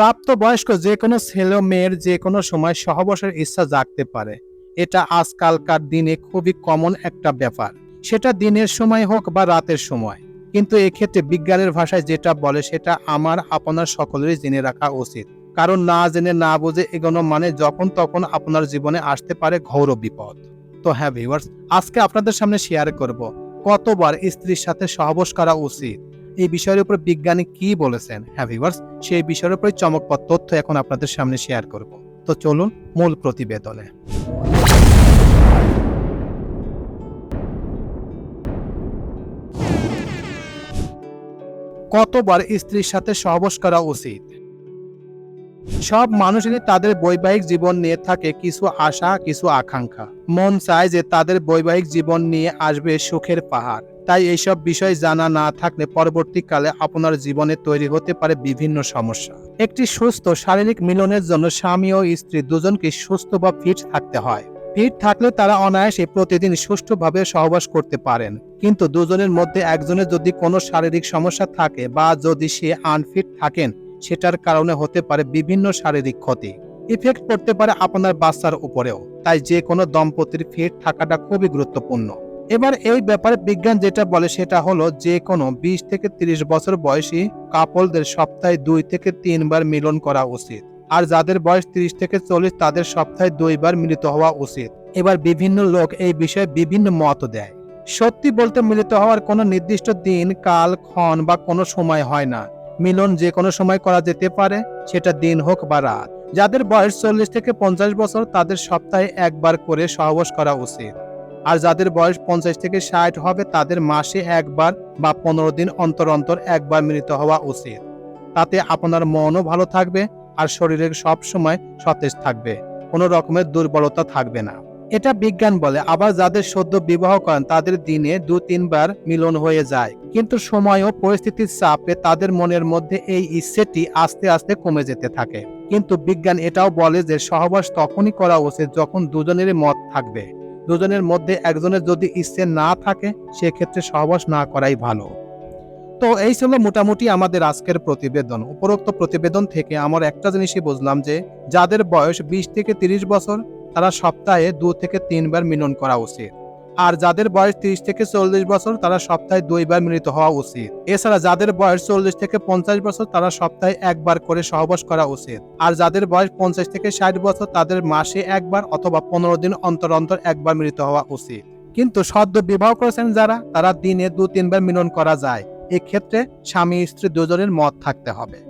প্রাপ্তবয়স্ক যে কোনো ছেলে মেয়ের যে কোনো সময় সহবাসের ইচ্ছা জাগতে পারে। এটা আজকালকার দিনে খুবই কমন একটা ব্যাপার। সেটা দিনের সময় হোক বা রাতের সময়। কিন্তু এক্ষেত্রে বিজ্ঞানের ভাষায় যেটা বলে সেটা আমার, আপনার সকলেরই জেনে রাখা উচিত। কারণ না জেনে না বুঝে এগোনো মানে যখন তখন আপনার জীবনে আসতে পারে ঘোর বিপদ। তো হ্যাঁ ভিউয়ার্স আজকে আপনাদের সামনে শেয়ার করব, কতবার স্ত্রীর সাথে সহবাস করা উচিত? এই বিষয়ের উপর বিজ্ঞানী কি বলেছেন? হ্যাঁ ভিউয়ার্স সেই বিষয়ের উপরে চমকপ্রদ তথ্য এখন আপনাদের সামনে শেয়ার করব। তো চলুন মূল প্রতিবেদনে। কতবার স্ত্রীর সাথে সহবাস করা উচিত? সব মানুষেরই তাদের বৈবাহিক জীবন নিয়ে থাকে কিছু আশা, কিছু আকাঙ্ক্ষা। মন চায় যে তাদের বৈবাহিক জীবন নিয়ে আসবে সুখের পাহাড়। তাই এইসব বিষয় জানা না থাকলে পরবর্তীকালে আপনার জীবনে তৈরি হতে পারে বিভিন্ন সমস্যা। একটি সুস্থ শারীরিক মিলনের জন্য স্বামী ও স্ত্রী দুজনকে সুস্থ বা ফিট থাকতে হয়। ফিট থাকলে তারা অনায়াসে প্রতিদিন সুষ্ঠুভাবে সহবাস করতে পারেন। কিন্তু দুজনের মধ্যে একজনের যদি কোনো শারীরিক সমস্যা থাকে বা যদি সে আনফিট থাকেন সেটার কারণে হতে পারে বিভিন্ন শারীরিক ক্ষতি। ইফেক্ট করতে পারে আপনার বাচ্চার উপরেও। তাই যে কোনো দম্পতির ফিট থাকাটা খুবই গুরুত্বপূর্ণ। এবার এই ব্যাপারে বিজ্ঞান যেটা বলে সেটা হলো যে কোনো বিশ থেকে তিরিশ বছর বয়সী কাপলদের সপ্তাহে দুই থেকে তিনবার মিলন করা উচিত। আর যাদের বয়স তিরিশ থেকে চল্লিশ তাদের সপ্তাহে দুইবার মিলিত হওয়া উচিত। এবার বিভিন্ন লোক এই বিষয়ে বিভিন্ন মত দেয়। সত্যি বলতে মিলিত হওয়ার কোনো নির্দিষ্ট দিন, কাল, ক্ষণ বা কোনো সময় হয় না। মিলন যে কোনো সময় করা যেতে পারে, সেটা দিন হোক বা রাত। যাদের বয়স চল্লিশ থেকে পঞ্চাশ বছর, তাদের সপ্তাহে একবার করে সহবাস করা উচিত। আর যাদের বয়স পঞ্চাশ থেকে ষাট হবে, তাদের মাসে একবার বা পনেরো দিন অন্তর অন্তর একবার মিলিত হওয়া উচিত। তাতে আপনার মনও ভালো থাকবে আর শরীরের সব সময় সতেজ থাকবে। কোনো রকমের দুর্বলতা থাকবে না। এটা বিজ্ঞান বলে, আবার যাদের সদ্য বিবাহ করেন, তাদের দিনে দু, তিনবার মিলন হয়ে যায়। কিন্তু সময় ও পরিস্থিতির চাপে তাদের মনের মধ্যে এই ইচ্ছেটি আস্তে আস্তে কমে যেতে থাকে। কিন্তু বিজ্ঞান এটাও বলে যে, সহবাস তখনই করা উচিত যখন দুজনেরই মত থাকবে। দুজনের মধ্যে একজনের যদি ইচ্ছে না থাকে, সেক্ষেত্রে সহবাস না করাই ভালো। তো এই ছিল মোটামুটি আমাদের আজকের প্রতিবেদন। উপরোক্ত প্রতিবেদন থেকে আমার একটা জিনিসই বুঝলাম যে, যাদের বয়স বিশ থেকে তিরিশ বছর তারা সপ্তাহে দু থেকে তিনবার মিলন করা উচিত। আর যাদের বয়স তিরিশ থেকে চল্লিশ বছর, তারা সপ্তাহে দুইবার মিলিত হওয়া উচিত। এছাড়া যাদের বয়স চল্লিশ থেকে পঞ্চাশ বছর, তারা সপ্তাহে একবার করে সহবাস করা উচিত। আর যাদের বয়স পঞ্চাশ থেকে ষাট বছর, তাদের মাসে একবার অথবা পনেরো দিন অন্তর অন্তর একবার মিলিত হওয়া উচিত। কিন্তু সদ্য বিবাহ করেছেন যারা, তারা দিনে দু তিনবার মিলন করা যায়। এক্ষেত্রে স্বামী স্ত্রী দুজনের মত থাকতে হবে।